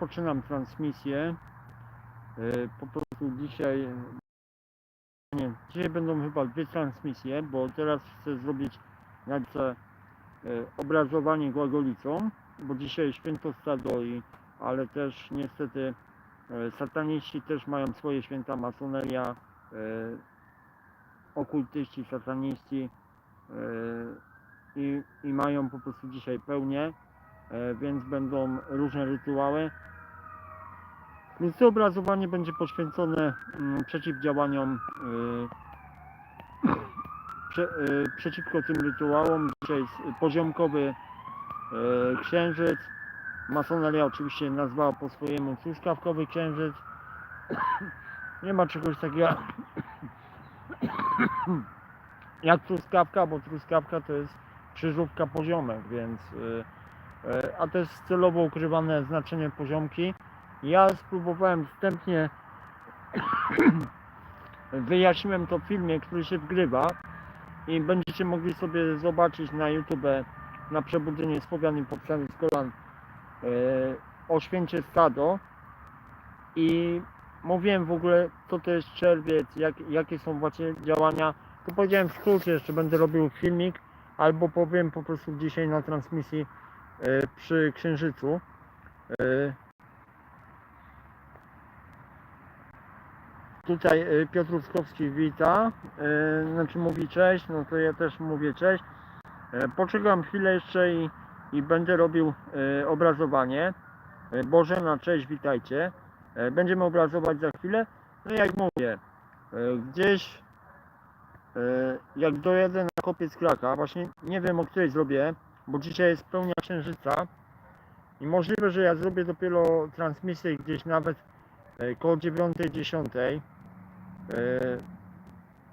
rozpoczynam transmisję. E, Po prostu dzisiaj. Nie, dzisiaj będą chyba dwie transmisje, bo teraz chcę zrobić najpierw obrazowanie głagolicą, bo dzisiaj święto stado i ale też niestety e, sataniści też mają swoje święta masoneria, e, okultyści, sataniści e, i, i mają po prostu dzisiaj pełnię, e, więc będą różne rytuały. Więc to obrazowanie będzie poświęcone mm, przeciwdziałaniom e, prze, e, przeciwko tym rytuałom. Dzisiaj jest poziomkowy e, księżyc. Masoneria oczywiście nazwała po swojemu truskawkowy księżyc. Nie ma czegoś takiego jak truskawka, bo truskawka to jest krzyżówka poziomek, więc y, y, a to jest celowo ukrywane znaczenie poziomki. Ja spróbowałem wstępnie wyjaśniłem to w filmie, który się wgrywa i będziecie mogli sobie zobaczyć na YouTube na przebudzenie słowian i powstanie z kolan e, o święcie stado i mówiłem w ogóle co to jest czerwiec, jak, jakie są właśnie działania. To powiedziałem w skrócie, jeszcze będę robił filmik albo powiem po prostu dzisiaj na transmisji e, przy księżycu. E, Tutaj e, Piotr Ruskowski wita, e, znaczy mówi cześć, no to ja też mówię cześć. E, Poczekam chwilę jeszcze i, i będę robił obrazowanie. Bożena, cześć, witajcie. Będziemy obrazować za chwilę. No jak mówię, gdzieś jak dojedę na kopiec Kraka, właśnie nie wiem o której zrobię, bo dzisiaj jest pełnia księżyca i możliwe, że ja zrobię dopiero transmisję gdzieś nawet koło 9.10. E,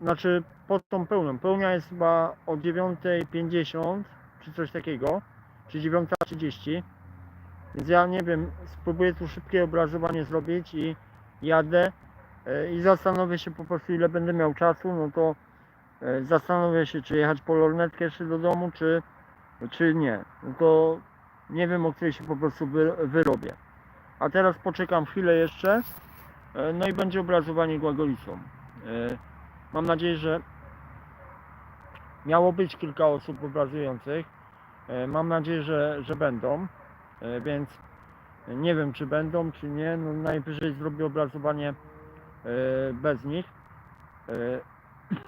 Znaczy pod tą pełną. Pełnia jest chyba o 9.50 czy coś takiego, czy 9.30. Więc ja nie wiem, spróbuję tu szybkie obrazowanie zrobić i jadę e, i zastanowię się po prostu ile będę miał czasu, no to e, zastanowię się czy jechać po lornetkę jeszcze do domu, czy, czy nie. No to nie wiem o której się po prostu wy, wyrobię. A teraz poczekam chwilę jeszcze, no i będzie obrazowanie głagolicą. E, Mam nadzieję, że miało być kilka osób obrazujących. E, Mam nadzieję, że, że będą, E, więc nie wiem czy będą, czy nie. No najwyżej zrobię obrazowanie e, bez nich. E,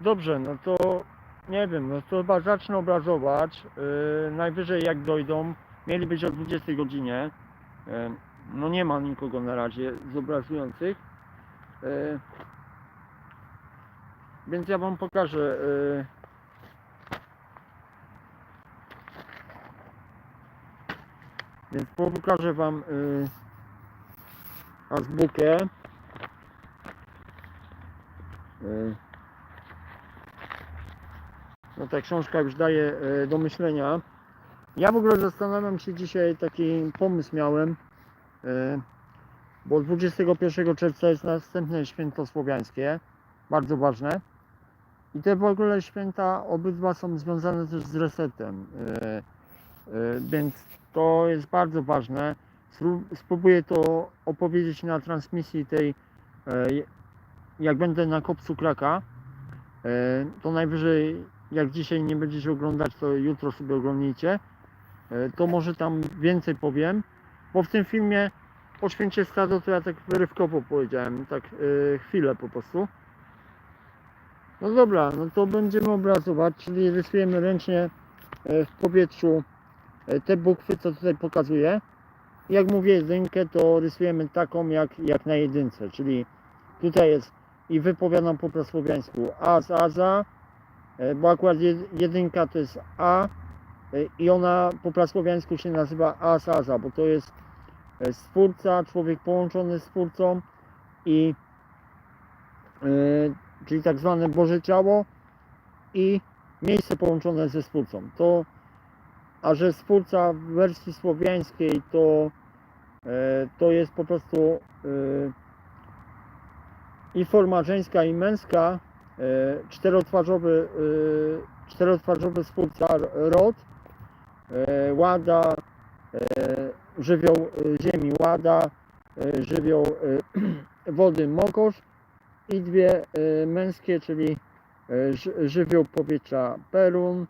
Dobrze, no to nie wiem, no to chyba zacznę obrazować. E, Najwyżej jak dojdą, mieli być o 20 godzinie. No nie ma nikogo na razie z obrazujących. E, Więc ja wam pokażę. e, Więc pokażę wam y, azbukę. No ta książka już daje y, do myślenia. Ja w ogóle zastanawiam się dzisiaj, taki pomysł miałem, bo 21 czerwca jest następne święto słowiańskie, bardzo ważne. I te w ogóle święta obydwa są związane też z resetem. y, y, Więc to jest bardzo ważne. Spró- Spróbuję to opowiedzieć na transmisji tej, e, jak będę na kopcu Kraka. E, To najwyżej, jak dzisiaj nie będziecie oglądać, to jutro sobie oglądnijcie. E, To może tam więcej powiem, bo w tym filmie o święcie stado to ja tak wyrywkowo powiedziałem, tak e, chwilę po prostu. No dobra, no to będziemy obrazować, czyli rysujemy ręcznie e, w powietrzu e, te bukwy, co tutaj pokazuję. Jak mówię jedynkę, to rysujemy taką jak, jak na jedynce, czyli tutaj jest i wypowiadam po prasłowiańsku A z Aza, bo akurat jed- jedynka to jest A i ona po prasłowiańsku się nazywa A z Aza, bo to jest e, stwórca, człowiek połączony z stwórcą i e, czyli tak zwane Boże Ciało i miejsce połączone ze stwórcą. To a że stwórca w wersji słowiańskiej to, e, to jest po prostu e, i forma żeńska i męska, e, czterotwarzowy, e, czterotwarzowy stwórca rod, e, łada, e, żywioł y, ziemi łada, żywioł wody mokosz i dwie męskie, czyli ży- żywioł powietrza perun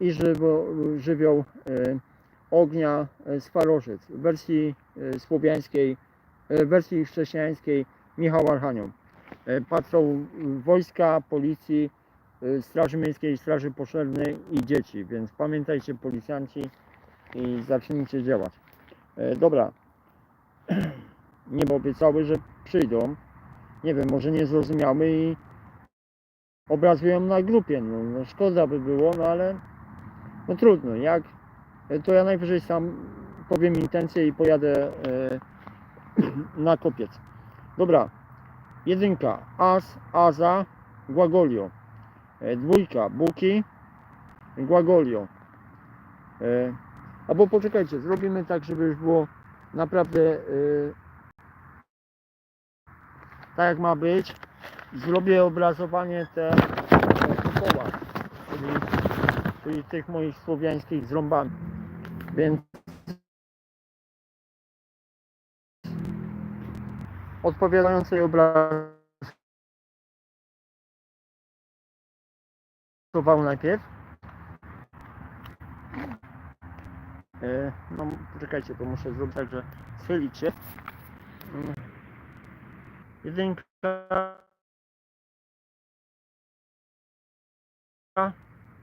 i żywioł, żywioł ognia swarożyc w wersji słowiańskiej, w wersji chrześcijańskiej Michał Archanioł. Patrzą wojska, policji, Straży Miejskiej, Straży Pożarnej i dzieci, więc pamiętajcie policjanci i zacznijcie działać. E, dobra, niebo obiecały, że przyjdą, nie wiem, może nie zrozumiały i obrazują na grupie, no, no szkoda by było, no ale no trudno, jak, e, to ja najwyżej sam powiem intencje i pojadę e, na kopiec. Dobra, jedynka, as, aza, guagolio. E, dwójka, buki, guagolio. E, albo poczekajcie, zrobimy tak, żeby już było naprawdę e, tak jak ma być. Zrobię obrazowanie te czyli, czyli tych moich słowiańskich zrąbami. Więc odpowiadając sobie obrazował najpierw. E, No poczekajcie, to muszę zrobić tak, że schylić się. Mm. Jedynka.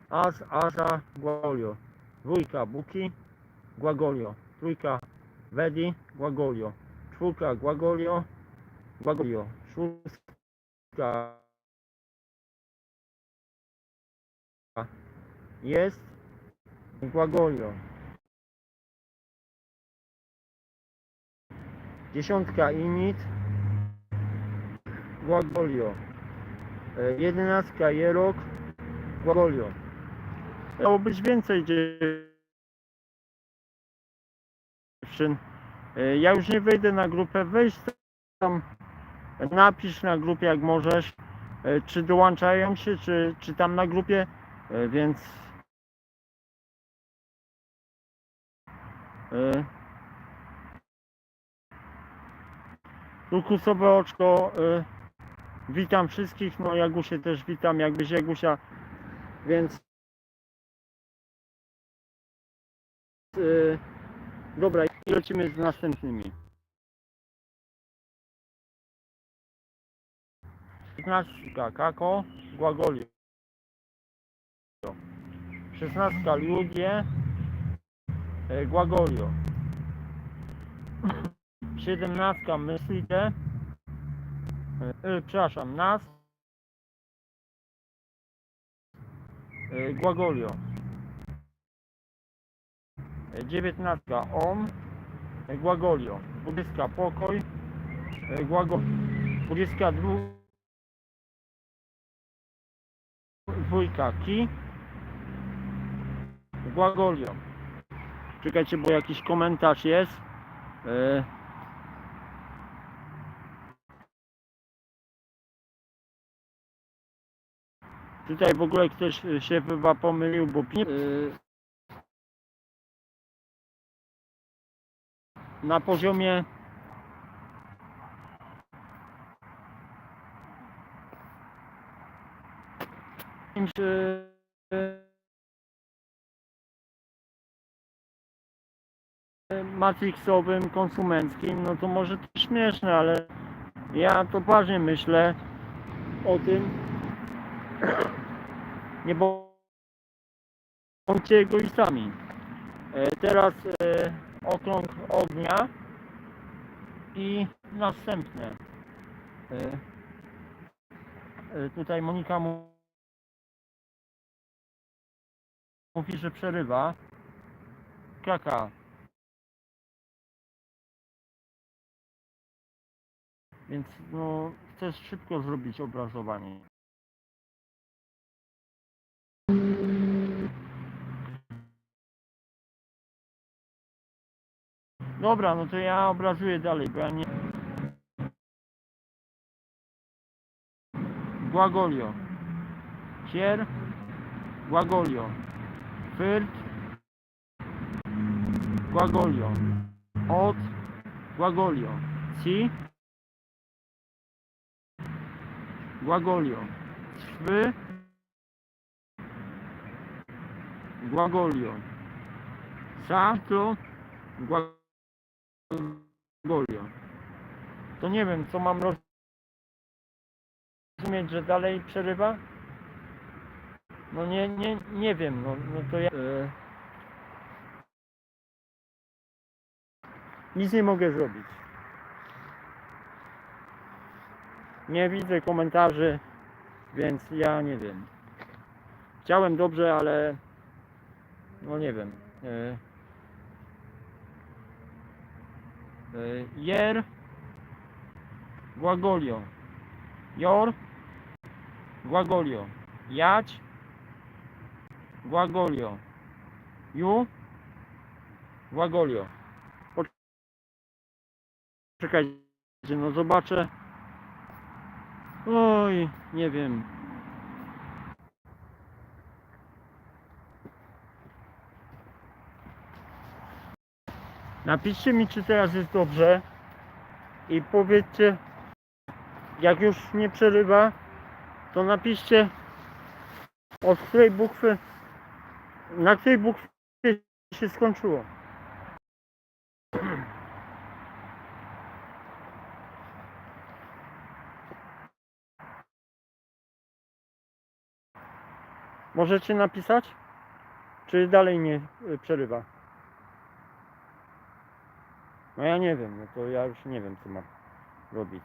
As, Aza, Guagolio. Dwójka, Buki, Guagolio. Trójka, Wedi, Guagolio. Czwórka, Guagolio, Guagolio. Szóstka, jest Guagolio. Dziesiątka Init, Guagolio. E, Jedenastka Jerok, Guagolio. Miało być więcej dziewczyn. E, Ja już nie wejdę na grupę, weź tam, napisz na grupie jak możesz, e, czy dołączają się, czy, czy tam na grupie, więc e, turkusowe oczko e, witam wszystkich, no Jagusie też witam, jakbyś Jagusia, więc e, dobra, lecimy z następnymi. 15 Kako, Guagolio. 16 Ludzie, e, Guagolio. 17 Myslite, e, e, przepraszam, Nas, e, Guagolio. E, 19 On, e, Guagolio. 20 Pokoj, e, Guagolio 22 dwójka Ki, Guagolio. Czekajcie, bo jakiś komentarz jest. E, Tutaj w ogóle ktoś się chyba pomylił, bo e, na poziomie pięć, matrixowym, konsumenckim, no to może to śmieszne, ale ja to poważnie myślę o tym. Nie bądźcie egoistami. E, Teraz e, okrąg ognia i następne. E, Tutaj Monika mówi, że przerywa. Kaka. Więc no, chcę szybko zrobić obrazowanie. Dobra, no to ja obrazuję dalej, bo ja nie... Guagolio. Kier. Guagolio. Fyrt. Guagolio. Od Guagolio. Ci. Guagolio. Szwy. Guagolio. Santo. Guagolio. To nie wiem, co mam rozumieć, że dalej przerywa? No nie, nie, nie wiem, no, no to ja... E... Nic nie mogę zrobić. Nie widzę komentarzy, więc ja nie wiem. Chciałem dobrze, ale no nie wiem. E... E... Jer Guagolio. Jor Guagolio. Jać Guagolio. Ju Guagolio. Czekajcie, no zobaczę. Oj, nie wiem. Napiszcie mi, czy teraz jest dobrze i powiedzcie, jak już nie przerywa, to napiszcie od której bukwy, na której bukwie się skończyło. Możecie napisać? Czy dalej nie y, przerywa? No ja nie wiem, no to ja już nie wiem co mam robić.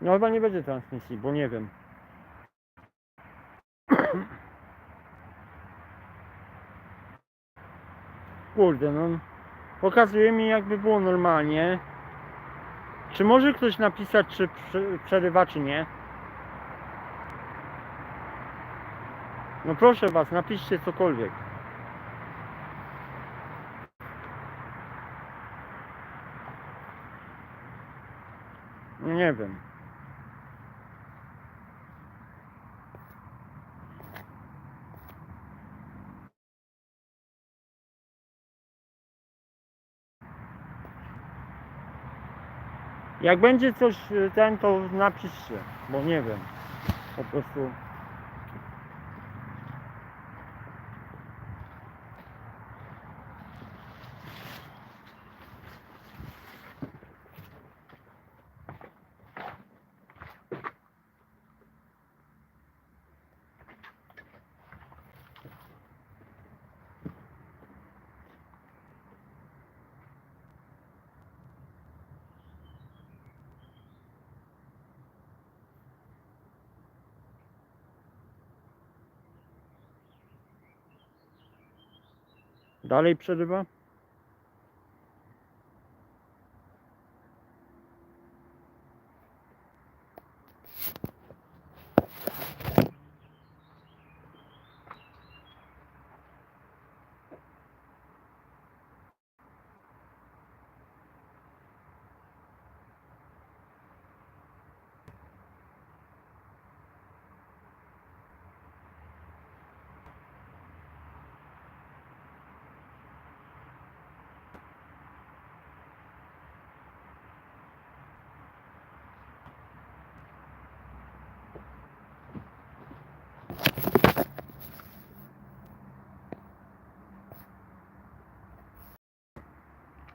No chyba nie będzie transmisji, bo nie wiem. Kurde, no pokazuje mi jakby było normalnie. Czy może ktoś napisać, czy prze- przerywa, czy nie? No proszę was, napiszcie cokolwiek. No nie wiem. Jak będzie coś y, ten, to napiszcie, bo nie wiem. Po prostu. Dalej przerywa?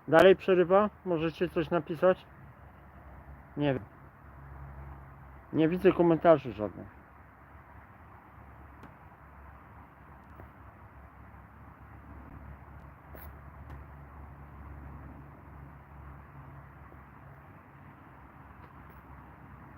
Dalej przerywa? Możecie coś napisać? Nie wiem. Nie widzę komentarzy żadnych.